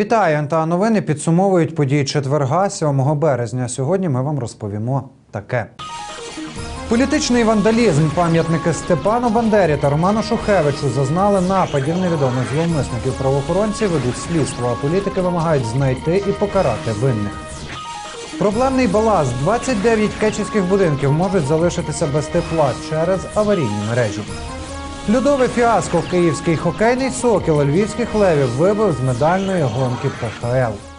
Вітаю, НТА новини підсумовують події четверга, 7 березня. Сьогодні ми вам розповімо таке. Політичний вандалізм, пам'ятники Степану Бандері та Роману Шухевичу зазнали нападів невідомих зловмисників. Правоохоронці ведуть слідство, а політики вимагають знайти і покарати винних. Проблемний баласт. 29 кечівських будинків можуть залишитися без тепла через аварійні мережі. Льодове фіаско київський хокейний сокіл львівських левів вибив з медальної гонки ПХЛ.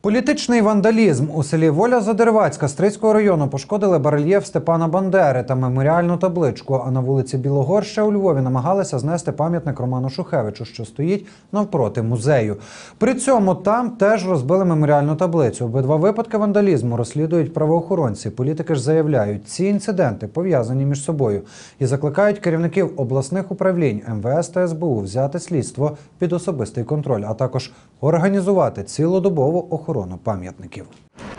Політичний вандалізм у селі Воля Задеревацька Стрийського району пошкодили барельєф Степана Бандери та меморіальну табличку. А на вулиці Білогорща у Львові намагалися знести пам'ятник Роману Шухевичу, що стоїть навпроти музею. При цьому там теж розбили меморіальну таблицю. Обидва випадки вандалізму розслідують правоохоронці. Політики ж заявляють, ці інциденти пов'язані між собою і закликають керівників обласних управлінь МВС та СБУ взяти слідство під особистий контроль, а також організувати цілодобову охорону пам'ятників.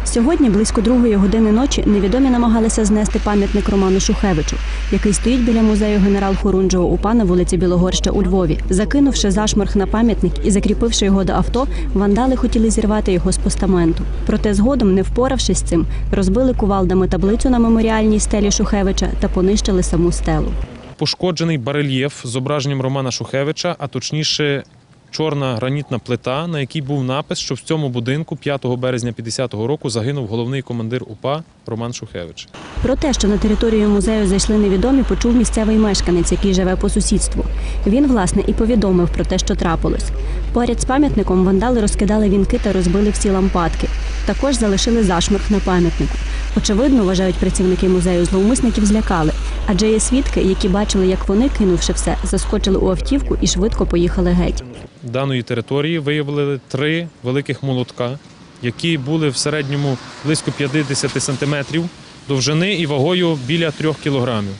Сьогодні, близько другої години ночі, невідомі намагалися знести пам'ятник Роману Шухевичу, який стоїть біля музею генерал Хорунжого УПА на вулиці Білогорща у Львові. Закинувши зашморг на пам'ятник і закріпивши його до авто, вандали хотіли зірвати його з постаменту. Проте згодом, не впоравшись з цим, розбили кувалдами таблицю на меморіальній стелі Шухевича та понищили саму стелу. пошкоджений барельєф з зображенням Романа Шухевича, а точніше. Чорна гранітна плита, на якій був напис, що в цьому будинку 5 березня 50-го року загинув головний командир УПА Роман Шухевич. Про те, що на територію музею зайшли невідомі, почув місцевий мешканець, який живе по сусідству. Він, власне, і повідомив про те, що трапилось. Поряд з пам'ятником вандали розкидали вінки та розбили всі лампадки. Також залишили зашморг на пам'ятнику. Очевидно, вважають працівники музею, зловмисників злякали, адже є свідки, які бачили, як вони, кинувши все, заскочили у автівку і швидко поїхали геть. Даної території виявили три великих молотка, які були в середньому близько 50 сантиметрів довжини і вагою біля 3 кілограмів.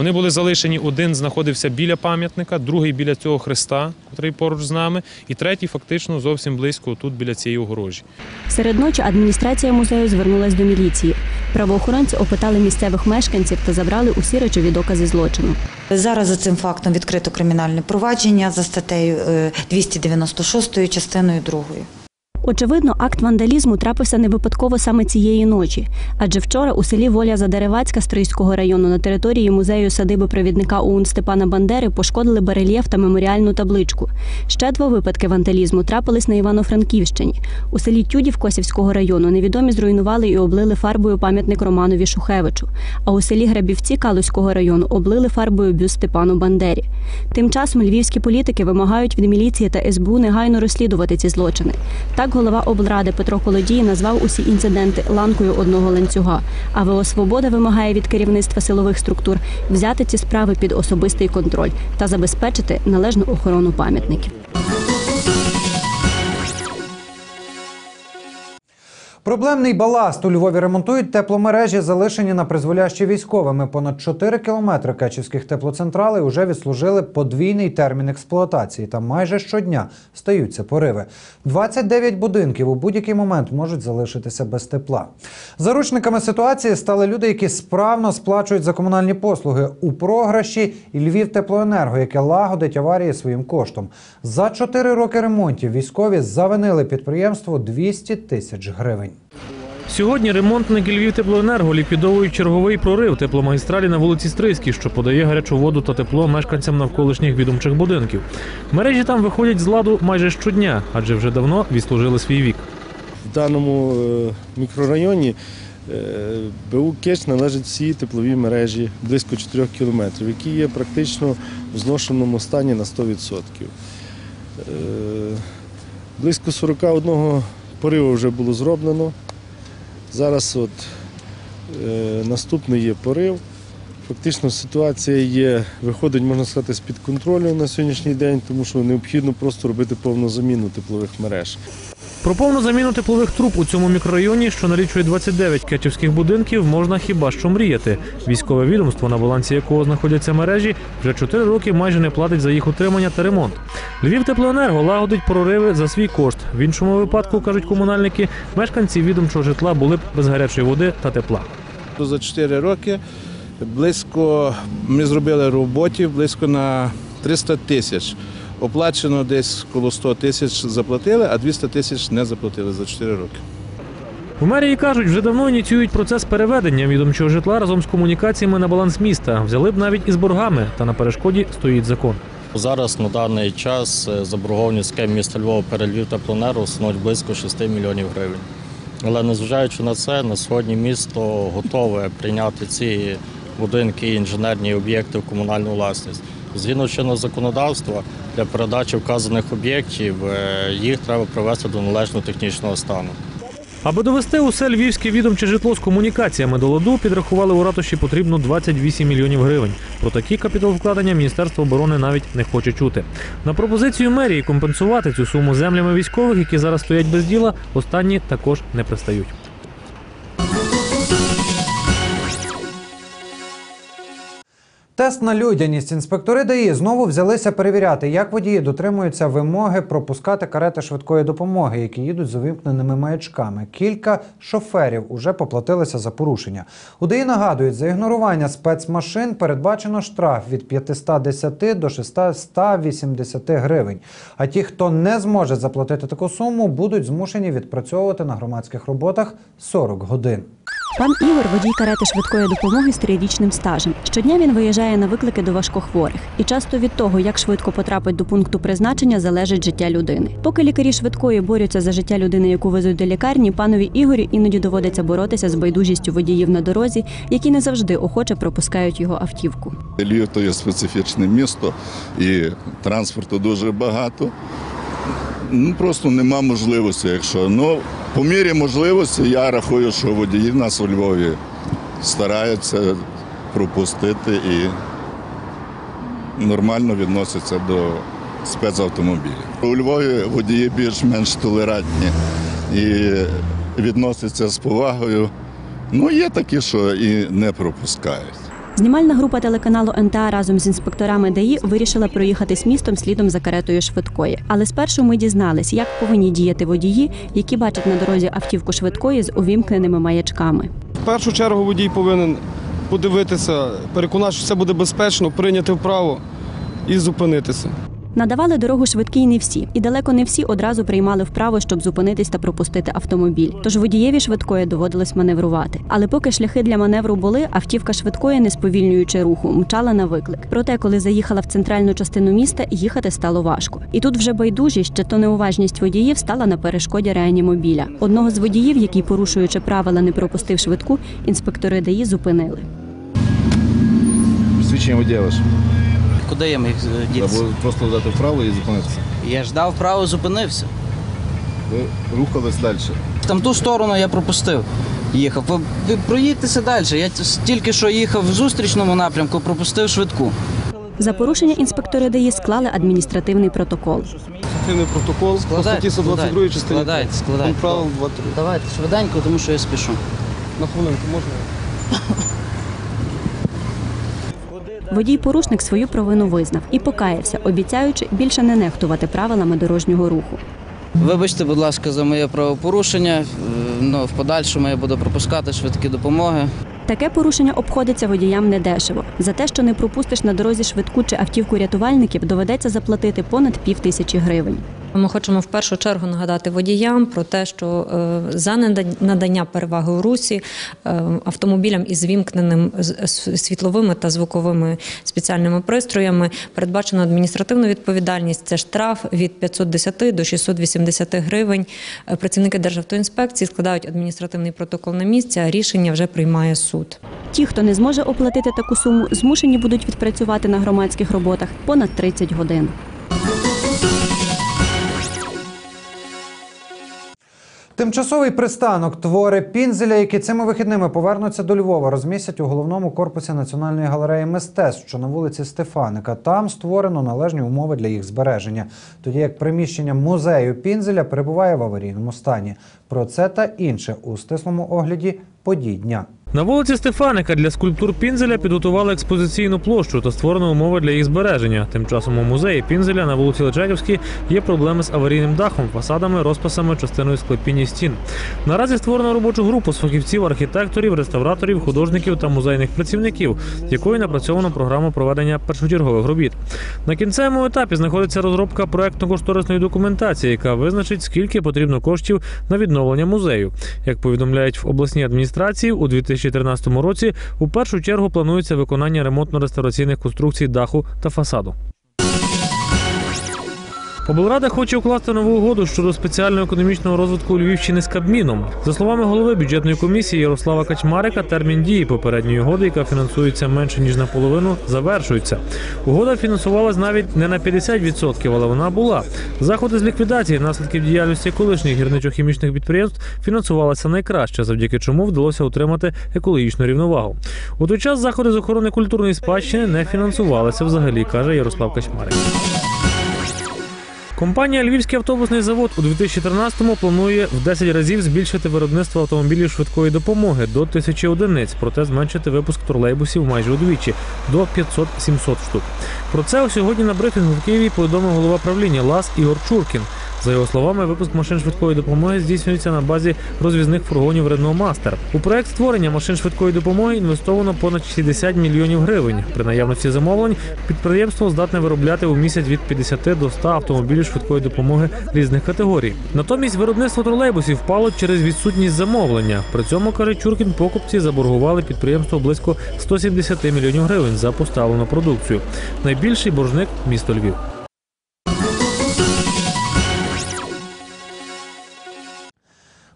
Вони були залишені. Один знаходився біля пам'ятника, другий біля цього хреста, який поруч з нами, і третій фактично зовсім близько тут біля цієї огорожі. Серед ночі адміністрація музею звернулась до міліції. Правоохоронці опитали місцевих мешканців та забрали усі речові докази злочину. Зараз за цим фактом відкрито кримінальне провадження за статтею е, 296 частиною 2. Очевидно, акт вандалізму трапився не випадково саме цієї ночі, адже вчора у селі Воля Задеревацька Стрийського району на території музею садиби провідника ОУН Степана Бандери пошкодили барельєф та меморіальну табличку. Ще два випадки вандалізму трапились на Івано-Франківщині. У селі Тюдів Косівського району невідомі зруйнували і облили фарбою пам'ятник Романові Шухевичу. А у селі Грабівці Калузького району облили фарбою бюст Степану Бандері. Тим часом львівські політики вимагають від міліції та СБУ негайно розслідувати ці злочини. Так голова облради Петро Колодій назвав усі інциденти ланкою одного ланцюга. А ВО Свобода вимагає від керівництва силових структур взяти ці справи під особистий контроль та забезпечити належну охорону пам'ятників. Проблемний баласт у Львові ремонтують тепломережі, залишені на призволяще військовими. Понад 4 кілометри кечівських теплоцентралей уже відслужили подвійний термін експлуатації. Та майже щодня стаються пориви. 29 будинків у будь-який момент можуть залишитися без тепла. Заручниками ситуації стали люди, які справно сплачують за комунальні послуги у програші і Львів теплоенерго, яке лагодить аварії своїм коштом. За 4 роки ремонтів військові завинили підприємству 200 тисяч гривень. Сьогодні ремонтники Львівтеплоенерго ліквідовують черговий прорив тепломагістралі на вулиці Стрийській, що подає гарячу воду та тепло мешканцям навколишніх відомчих будинків. Мережі там виходять з ладу майже щодня, адже вже давно відслужили свій вік. В даному е, мікрорайоні е, БУ Кеч належать всі теплові мережі близько 4 кілометрів, які є практично в зношеному стані на 100%. Е, Близько 41 пориву вже було зроблено. Зараз от е, наступний є порив. Фактично ситуація є, виходить, можна сказати, з-під контролю на сьогоднішній день, тому що необхідно просто робити повну заміну теплових мереж. Про повну заміну теплових труб у цьому мікрорайоні, що налічує 29 кетівських будинків, можна хіба що мріяти. Військове відомство, на балансі якого знаходяться мережі, вже 4 роки майже не платить за їх утримання та ремонт. Львів теплоенерго лагодить прориви за свій кошт. В іншому випадку, кажуть комунальники, мешканці відомчого житла були б без гарячої води та тепла. За 4 роки близько ми зробили роботів близько на 300 тисяч. Оплачено десь коло 100 тисяч заплатили, а 200 тисяч не заплатили за 4 роки. У мерії кажуть, вже давно ініціюють процес переведення відомчого житла разом з комунікаціями на баланс міста. Взяли б навіть із боргами, та на перешкоді стоїть закон. Зараз на даний час е, заборгованість КЕМ міста Львова перед Львів теплонеру становить близько 6 мільйонів гривень. Але незважаючи на це, на сьогодні місто готове прийняти ці будинки і інженерні об'єкти в комунальну власність. Згідно чинного законодавства, для передачі вказаних об'єктів е, їх треба привести до належного технічного стану. Аби довести усе львівське відомче житло з комунікаціями до ладу, підрахували у ратуші потрібно 28 мільйонів гривень. Про такі капіталовкладення Міністерство оборони навіть не хоче чути. На пропозицію мерії компенсувати цю суму землями військових, які зараз стоять без діла, останні також не пристають. Тест на людяність. Інспектори ДАІ знову взялися перевіряти, як водії дотримуються вимоги пропускати карети швидкої допомоги, які їдуть з увімкненими маячками. Кілька шоферів уже поплатилися за порушення. У ДАІ нагадують, за ігнорування спецмашин передбачено штраф від 510 до 680 гривень. А ті, хто не зможе заплатити таку суму, будуть змушені відпрацьовувати на громадських роботах 40 годин. Пан Ігор водій карети швидкої допомоги з трирічним стажем. Щодня він виїжджає на виклики до важкохворих, і часто від того, як швидко потрапить до пункту призначення, залежить життя людини. Поки лікарі швидкої борються за життя людини, яку везуть до лікарні, панові Ігорі іноді доводиться боротися з байдужістю водіїв на дорозі, які не завжди охоче пропускають його автівку. Львів то є специфічне місто і транспорту дуже багато. Ну просто нема можливості, якщо. Ну, по мірі можливості я рахую, що водії в нас у Львові стараються пропустити і нормально відносяться до спецавтомобілів. У Львові водії більш-менш толерантні і відносяться з повагою. Ну, є такі, що і не пропускають. Знімальна група телеканалу НТА разом з інспекторами ДАІ вирішила проїхатись містом слідом за каретою швидкої. Але спершу ми дізнались, як повинні діяти водії, які бачать на дорозі автівку швидкої з увімкненими маячками. В першу чергу водій повинен подивитися, переконати, що все буде безпечно, прийняти вправо і зупинитися. Надавали дорогу швидкій не всі, і далеко не всі одразу приймали вправо, щоб зупинитись та пропустити автомобіль. Тож водієві швидкої доводилось маневрувати. Але поки шляхи для маневру були, автівка швидкої, не сповільнюючи руху, мчала на виклик. Проте, коли заїхала в центральну частину міста, їхати стало важко. І тут вже байдужість чи то неуважність водіїв стала на перешкоді реанімобіля. Одного з водіїв, який, порушуючи правила, не пропустив швидку, інспектори ДАІ зупинили. Свідчення водія ваше. Куди я міг е, дітися? Або просто дати вправо і зупинитися. Я ж дав право, зупинився. Ви рухались далі. Там ту сторону я пропустив. Їхав. Ви, ви проїдьтеся далі. Я тільки що їхав в зустрічному напрямку, пропустив швидку. За порушення інспектори ДАІ склали адміністративний протокол. Адміністративний протокол по статті 122 складайте, складайте, складайте. Правил 2.3. Давайте швиденько, тому що я спішу. На хвилинку можна? Водій порушник свою провину визнав і покаявся, обіцяючи більше не нехтувати правилами дорожнього руху. Вибачте, будь ласка, за моє правопорушення. Е, Ну, в подальшому я буду пропускати швидкі допомоги. Таке порушення обходиться водіям недешево. За те, що не пропустиш на дорозі швидку чи автівку рятувальників, доведеться заплатити понад пів тисячі гривень. Ми хочемо в першу чергу нагадати водіям про те, що е, за нада- надання переваги у русі е, автомобілям із вімкненим світловими та звуковими спеціальними пристроями передбачено адміністративну відповідальність. Це штраф від 510 до 680 гривень. Е, Працівники Державтоінспекції складають адміністративний протокол на місці, а рішення вже приймає суд. Ті, хто не зможе оплатити таку суму, змушені будуть відпрацювати на громадських роботах понад 30 годин. Тимчасовий пристанок твори Пінзеля, які цими вихідними повернуться до Львова, розмістять у головному корпусі Національної галереї мистецтв, що на вулиці Стефаника. Там створено належні умови для їх збереження. Тоді як приміщення музею Пінзеля перебуває в аварійному стані. Про це та інше у стислому огляді подій дня. На вулиці Стефаника для скульптур Пінзеля підготували експозиційну площу та створено умови для їх збереження. Тим часом у музеї Пінзеля на вулиці Личаківській є проблеми з аварійним дахом, фасадами, розписами, частиною склепіння стін. Наразі створено робочу групу з фахівців, архітекторів, реставраторів, художників та музейних працівників, якою напрацьовано програму проведення першочергових робіт. На кінцевому етапі знаходиться розробка проектно-кошторисної документації, яка визначить, скільки потрібно коштів на відновлення музею. Як повідомляють в обласній адміністрації, у 2013 році у першу чергу планується виконання ремонтно-реставраційних конструкцій даху та фасаду. Облрада хоче укласти нову угоду щодо спеціального економічного розвитку Львівщини з Кабміном. За словами голови бюджетної комісії Ярослава Качмарика, термін дії попередньої угоди, яка фінансується менше ніж наполовину, завершується. Угода фінансувалась навіть не на 50%, але вона була. Заходи з ліквідації наслідків діяльності колишніх гірничо-хімічних підприємств фінансувалися найкраще, завдяки чому вдалося утримати екологічну рівновагу. У той час заходи з охорони культурної спадщини не фінансувалися взагалі, каже Ярослав Качмарик. Компанія Львівський автобусний завод у 2013-му планує в 10 разів збільшити виробництво автомобілів швидкої допомоги до тисячі одиниць, проте зменшити випуск тролейбусів майже удвічі до 500-700 штук. Про це сьогодні на брифінгу в Києві повідомив голова правління ЛАС Ігор Чуркін. За його словами, випуск машин швидкої допомоги здійснюється на базі розвізних фургонів Renault Master. У проект створення машин швидкої допомоги інвестовано понад 60 мільйонів гривень. При наявності замовлень підприємство здатне виробляти у місяць від 50 до 100 автомобілів швидкої допомоги різних категорій. Натомість виробництво тролейбусів впало через відсутність замовлення. При цьому каже Чуркін, покупці заборгували підприємство близько 170 мільйонів гривень за поставлену продукцію. Найбільший боржник місто Львів.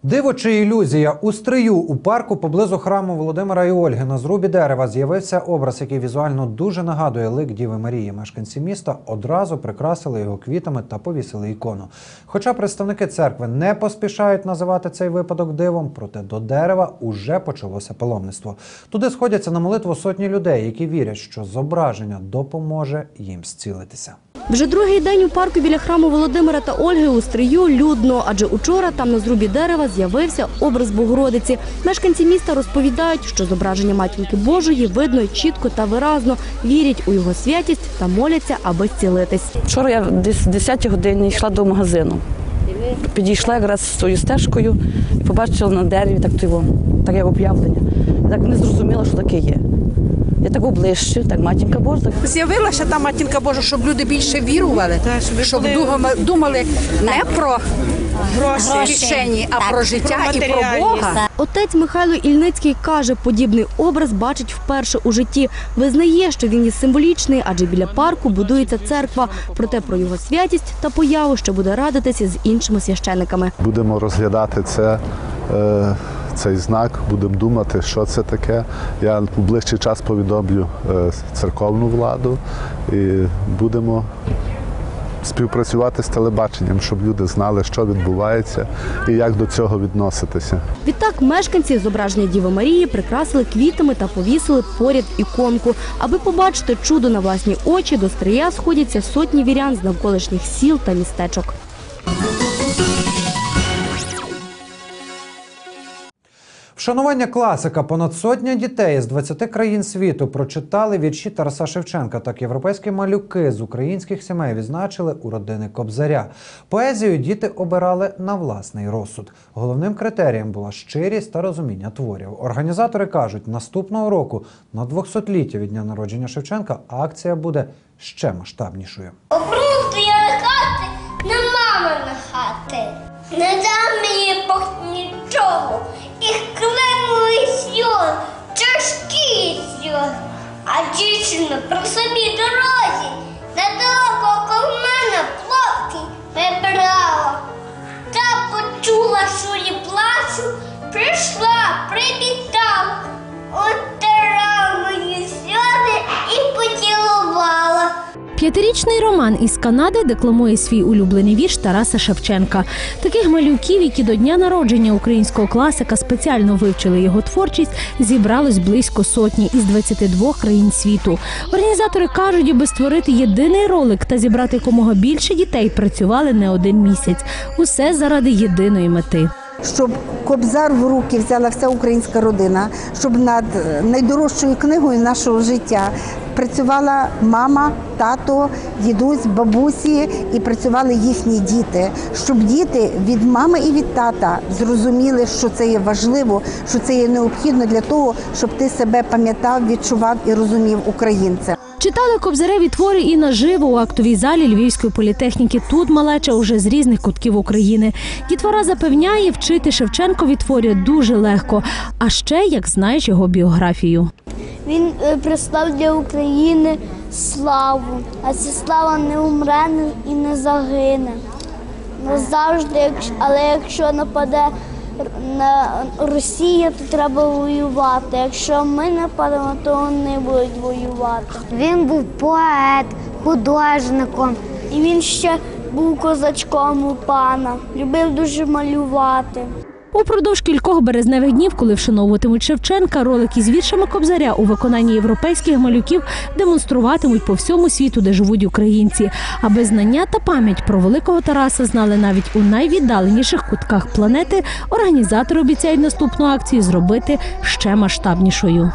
Диво чи ілюзія у стрию у парку поблизу храму Володимира і Ольги на зрубі дерева з'явився образ, який візуально дуже нагадує лик Діви Марії. Мешканці міста одразу прикрасили його квітами та повісили ікону. Хоча представники церкви не поспішають називати цей випадок дивом, проте до дерева уже почалося паломництво. Туди сходяться на молитву сотні людей, які вірять, що зображення допоможе їм зцілитися. Вже другий день у парку біля храму Володимира та Ольги у стрию людно, адже учора там на зрубі дерева з'явився образ Богородиці. Мешканці міста розповідають, що зображення матінки Божої видно чітко та виразно, вірять у його святість та моляться, аби зцілитись. Вчора я десь в 10 годині йшла до магазину. Підійшла якраз з цією стежкою і побачила на дереві так його, таке об'явлення. Так не зрозуміла, що таке є. Я так оближче, так матінка Божа. З'явилася та матінка Божа, щоб люди більше вірували, щоб думали, думали не про гроші кишені, а про життя і про Бога. Отець Михайло Ільницький каже, подібний образ бачить вперше у житті. Визнає, що він є символічний, адже біля парку будується церква. Проте про його святість та появу ще буде радитися з іншими священиками. Будемо розглядати це, е, цей знак, будемо думати, що це таке. Я у ближчий час повідомлю е, церковну владу і будемо співпрацювати з телебаченням, щоб люди знали, що відбувається і як до цього відноситися. Відтак мешканці зображення Діви Марії прикрасили квітами та повісили поряд іконку. Аби побачити чудо на власні очі, до стрия сходяться сотні вірян з навколишніх сіл та містечок. Вшанування класика понад сотня дітей з 20 країн світу прочитали вірші Тараса Шевченка. Так європейські малюки з українських сімей відзначили у родини Кобзаря. Поезію діти обирали на власний розсуд. Головним критерієм була щирість та розуміння творів. Організатори кажуть, наступного року на 200-ліття від дня народження Шевченка акція буде ще масштабнішою. Обрухти я хати, не мамина хати. Не дам мені нічого. І клемовий сльоз, тяжкі сльоз. А дівчина при собі дорозі, коло мене плотки вибирала. Та почула, що її плачу, прийшла, привітала, отирала П'ятирічний Роман із Канади декламує свій улюблений вірш Тараса Шевченка. Таких малюків, які до дня народження українського класика спеціально вивчили його творчість, зібралось близько сотні із 22 країн світу. Організатори кажуть, аби створити єдиний ролик та зібрати якомога більше дітей, працювали не один місяць. Усе заради єдиної мети. щоб Кобзар в руки взяла вся українська родина, щоб над найдорожчою книгою нашого життя працювала мама, тато, дідусь, бабусі і працювали їхні діти, щоб діти від мами і від тата зрозуміли, що це є важливо, що це є необхідно для того, щоб ти себе пам'ятав, відчував і розумів українцем. Читали кобзареві твори і наживо у актовій залі Львівської політехніки. Тут малеча уже з різних кутків України. Дітвора запевняє, вчити Шевченкові творі дуже легко. А ще як знаєш його біографію. Він е, прислав для України славу, а ця слава не умре і не загине. Назавжди, але якщо нападе на Росія, то треба воювати. Якщо ми нападемо, то вони будуть воювати. Він був поет, художником. І він ще був козачком у пана, любив дуже малювати. Упродовж кількох березневих днів, коли вшановуватимуть Шевченка, ролики з віршами Кобзаря у виконанні європейських малюків демонструватимуть по всьому світу, де живуть українці. Аби знання та пам'ять про великого Тараса знали навіть у найвіддаленіших кутках планети. Організатори обіцяють наступну акцію зробити ще масштабнішою.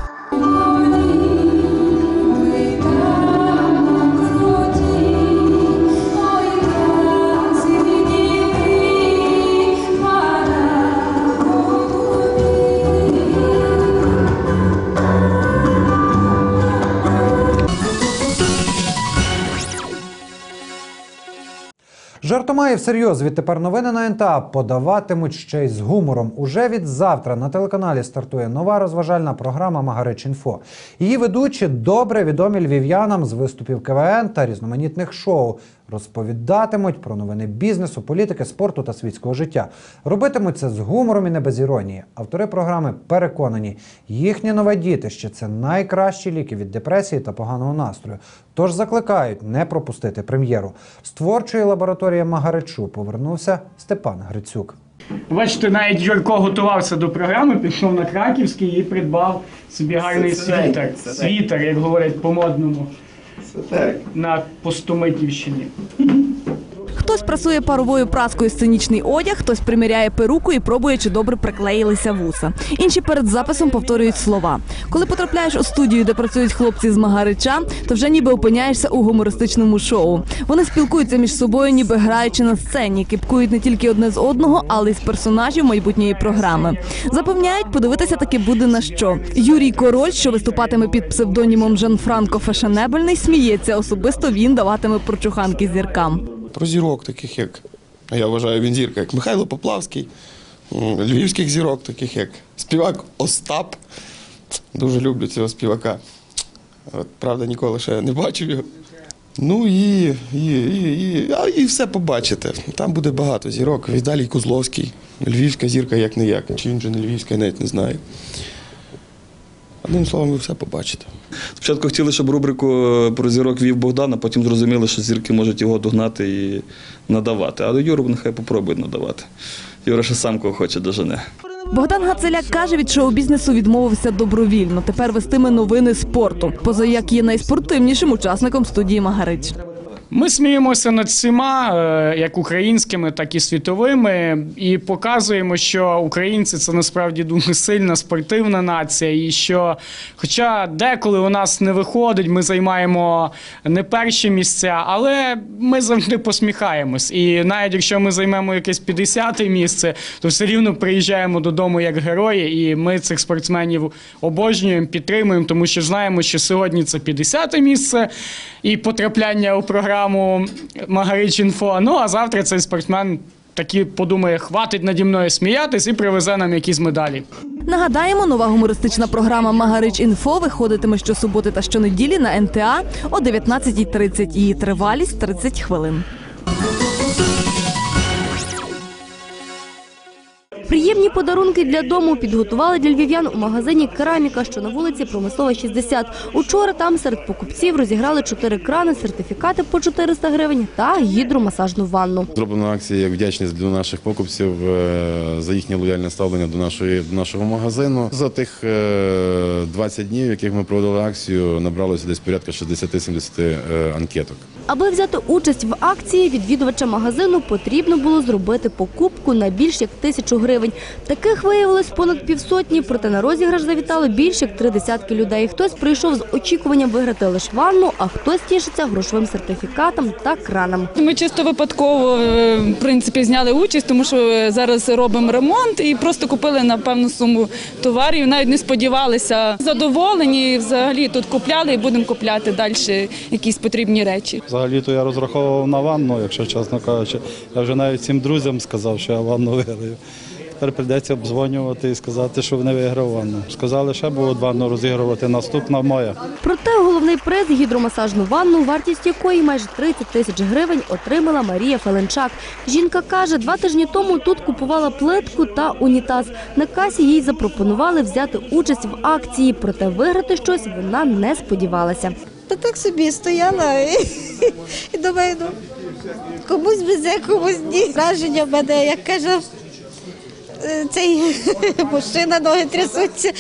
Жартома і всерйоз відтепер новини на НТА подаватимуть ще й з гумором. Уже від завтра на телеканалі стартує нова розважальна програма «Магарич.Інфо». Її ведучі добре відомі львів'янам з виступів КВН та різноманітних шоу. Розповідатимуть про новини бізнесу, політики, спорту та світського життя. Робитимуть це з гумором і не без іронії. Автори програми переконані, їхнє нове дітище це найкращі ліки від депресії та поганого настрою. Тож закликають не пропустити прем'єру. З творчої лабораторії Магаричу повернувся Степан Грицюк. Бачите, навіть Юрко готувався до програми, пішов на Краківський і придбав собі гарний світер. Світер, як говорять На Постомитівщині. Хтось прасує паровою праскою сценічний одяг, хтось приміряє перуку і пробує, чи добре приклеїлися вуса. Інші перед записом повторюють слова. Коли потрапляєш у студію, де працюють хлопці з Магарича, то вже ніби опиняєшся у гумористичному шоу. Вони спілкуються між собою, ніби граючи на сцені, кипкують не тільки одне з одного, але й з персонажів майбутньої програми. Запевняють, подивитися таки буде на що. Юрій Король, що виступатиме під псевдонімом Жан-Франко Фешенебельний, сміється. Особисто він даватиме прочуханки зіркам. Про зірок, таких як я вважаю, він зірка, як Михайло Поплавський, львівських зірок, таких як співак Остап. Дуже люблю цього співака. От, правда, ніколи ще не бачив його. Ну і, і, і, і, і все побачите. Там буде багато зірок. Віталій Козловський, львівська зірка як не як. Чи він вже не львівська, я навіть не знаю. Одним словом, ви все побачите. Спочатку хотіли, щоб рубрику е, про зірок вів Богдан, а потім зрозуміли, що зірки можуть його догнати і надавати. Але Юру нехай попробує надавати. Юра ще сам кого хоче дожене. Богдан Гацеляк каже, від шоу-бізнесу відмовився добровільно. Тепер вестиме новини спорту. Поза як є найспортивнішим учасником студії Магарич. Ми сміємося над всіма, е, як українськими, так і світовими, і показуємо, що українці це насправді дуже сильна спортивна нація. І що, хоча деколи у нас не виходить, ми займаємо не перші місця, але ми завжди посміхаємось. І навіть якщо ми займемо якесь 50-те місце, то все рівно приїжджаємо додому як герої, і ми цих спортсменів обожнюємо, підтримуємо, тому що знаємо, що сьогодні це 50-те місце і потрапляння у програму Магарич Інфо. Ну а завтра цей спортсмен таки подумає, хватить наді мною сміятись і привезе нам якісь медалі. Нагадаємо, нова гумористична програма Магарич Інфо виходитиме щосуботи та щонеділі на НТА о 19.30. Її тривалість 30 хвилин. Приємні подарунки для дому підготували для львів'ян у магазині Кераміка, що на вулиці Промислова 60. Учора там серед покупців розіграли чотири крани, сертифікати по 400 гривень та гідромасажну ванну. Зроблена акція як вдячність для наших покупців е, за їхнє лояльне ставлення до нашої до нашого магазину. За тих е, 20 днів, яких ми проводили акцію, набралося десь порядка 60-70 е, анкеток. Аби взяти участь в акції, відвідувача магазину потрібно було зробити покупку на більш як тисячу гривень. Таких виявилось понад півсотні, проте на розіграш завітало більш як три десятки людей. Хтось прийшов з очікуванням виграти лише ванну, а хтось тішиться грошовим сертифікатом та кранам. Ми чисто випадково е, в принципі зняли участь, тому що е, зараз робимо ремонт і просто купили на певну суму товарів. Навіть не сподівалися. Задоволені взагалі тут купляли і будемо купляти далі якісь потрібні речі. Взагалі-то я розраховував на ванну, якщо чесно кажучи. Я вже навіть всім друзям сказав, що я ванну виграю. Тепер прийдеться обдзвонювати і сказати, що не виграв ванну. Сказали, ще будуть ванну розігрувати, наступна моя. Проте головний приз гідромасажну ванну, вартість якої майже 30 тисяч гривень, отримала Марія Феленчак. Жінка каже, два тижні тому тут купувала плитку та унітаз. На касі їй запропонували взяти участь в акції, проте виграти щось вона не сподівалася. Та так собі стояла і, і думаю, ну, комусь везе, комусь ні. Враження в мене, як каже, цей мужчина, ноги трясуться.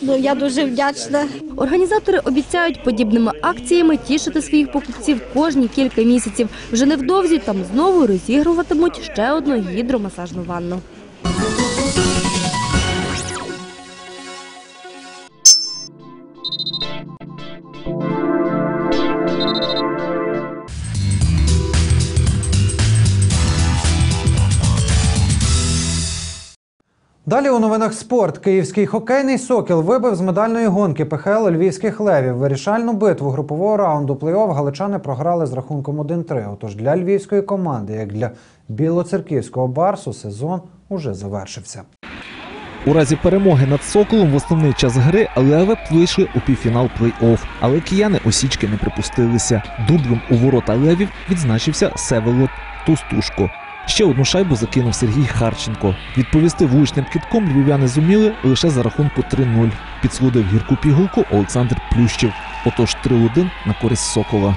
Ну, я дуже вдячна. Організатори обіцяють подібними акціями тішити своїх покупців кожні кілька місяців. Вже невдовзі там знову розігруватимуть ще одну гідромасажну ванну. Далі у новинах спорт. Київський хокейний сокіл вибив з медальної гонки ПХЛ Львівських левів. Вирішальну битву групового раунду плей-офф галичани програли з рахунком 1-3. Отож для львівської команди, як для білоцерківського барсу, сезон уже завершився. У разі перемоги над Соколом в основний час гри Леви вийшли у півфінал плей-офф, але кияни осічки не припустилися. Дублем у ворота Левів відзначився Севелот Тустушко. Ще одну шайбу закинув Сергій Харченко. Відповісти вуличним китком львів'яни зуміли лише за рахунку 3-0. Підслудив гірку пігулку Олександр Плющев. Отож 3-1 на користь Сокола.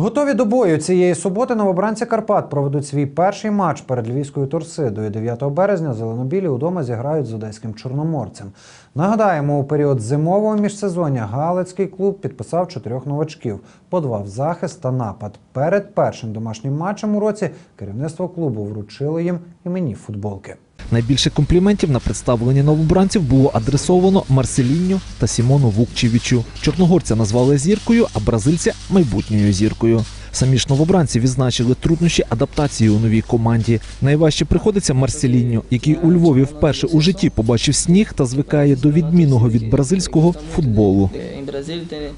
Готові до бою цієї суботи новобранці Карпат проведуть свій перший матч перед львівською торсидою. 9 березня зеленобілі удома зіграють з одеським чорноморцем. Нагадаємо, у період зимового міжсезоння Галицький клуб підписав чотирьох новачків по два в захист та напад. Перед першим домашнім матчем у році керівництво клубу вручило їм іменні футболки. Найбільше компліментів на представлення новобранців було адресовано Марселінню та Сімону Вукчевичу. Чорногорця назвали зіркою, а бразильця майбутньою зіркою. Самі ж новобранці відзначили труднощі адаптації у новій команді. Найважче приходиться Марселінню, який у Львові вперше у житті побачив сніг та звикає до відмінного від бразильського футболу.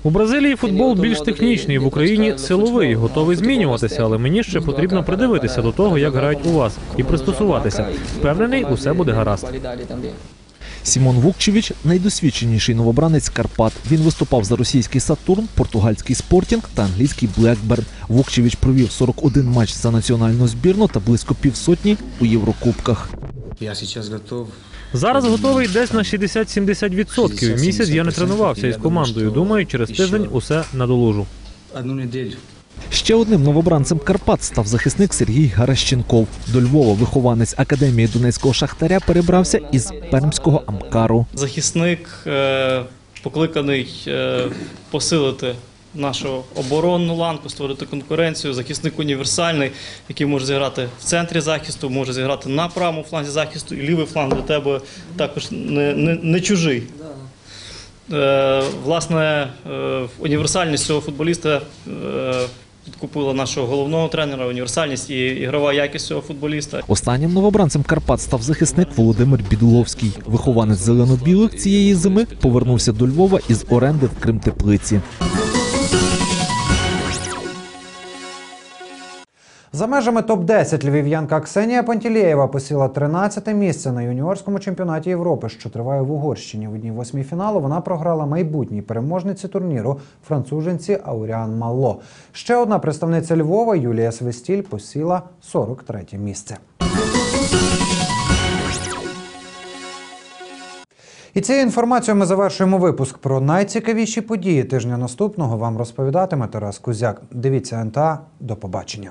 У Бразилії футбол більш технічний, в Україні силовий, готовий змінюватися, але мені ще потрібно придивитися до того, як грають у вас, і пристосуватися. Впевнений, усе буде гаразд. Сімон Вукчевич найдосвідченіший новобранець Карпат. Він виступав за російський Сатурн, португальський Спортінг та англійський Блекберн. Вукчевич провів 41 матч за національну збірну та близько півсотні у Єврокубках. Я сейчас готов. Зараз готовий десь на 60-70%. Місяць я не тренувався із командою. Думаю, через тиждень усе надолужу. Одну неделю. Ще одним новобранцем Карпат став захисник Сергій Гаращенков. До Львова вихованець академії Донецького шахтаря перебрався із пермського Амкару. Захисник е, покликаний е, посилити нашу оборонну ланку, створити конкуренцію. Захисник універсальний, який може зіграти в центрі захисту, може зіграти на правому фланзі захисту, і лівий фланг для тебе також не, не, не чужий. Е, власне, е, універсальність цього футболіста е, підкупила нашого головного тренера, універсальність і ігрова якість цього футболіста. Останнім новобранцем Карпат став захисник Володимир Бідуловський. Вихованець зелено-білих цієї зими повернувся до Львова із оренди в Кримтеплиці. За межами топ-10 львів'янка Ксенія Пантілєєва посіла 13 місце на юніорському чемпіонаті Європи, що триває в Угорщині. В одній восьмій фіналу вона програла майбутній переможниці турніру француженці Ауріан Малло. Ще одна представниця Львова Юлія Свистіль посіла 43 місце. І цією інформацією ми завершуємо випуск про найцікавіші події тижня наступного. Вам розповідатиме Тарас Кузяк. Дивіться НТА. До побачення.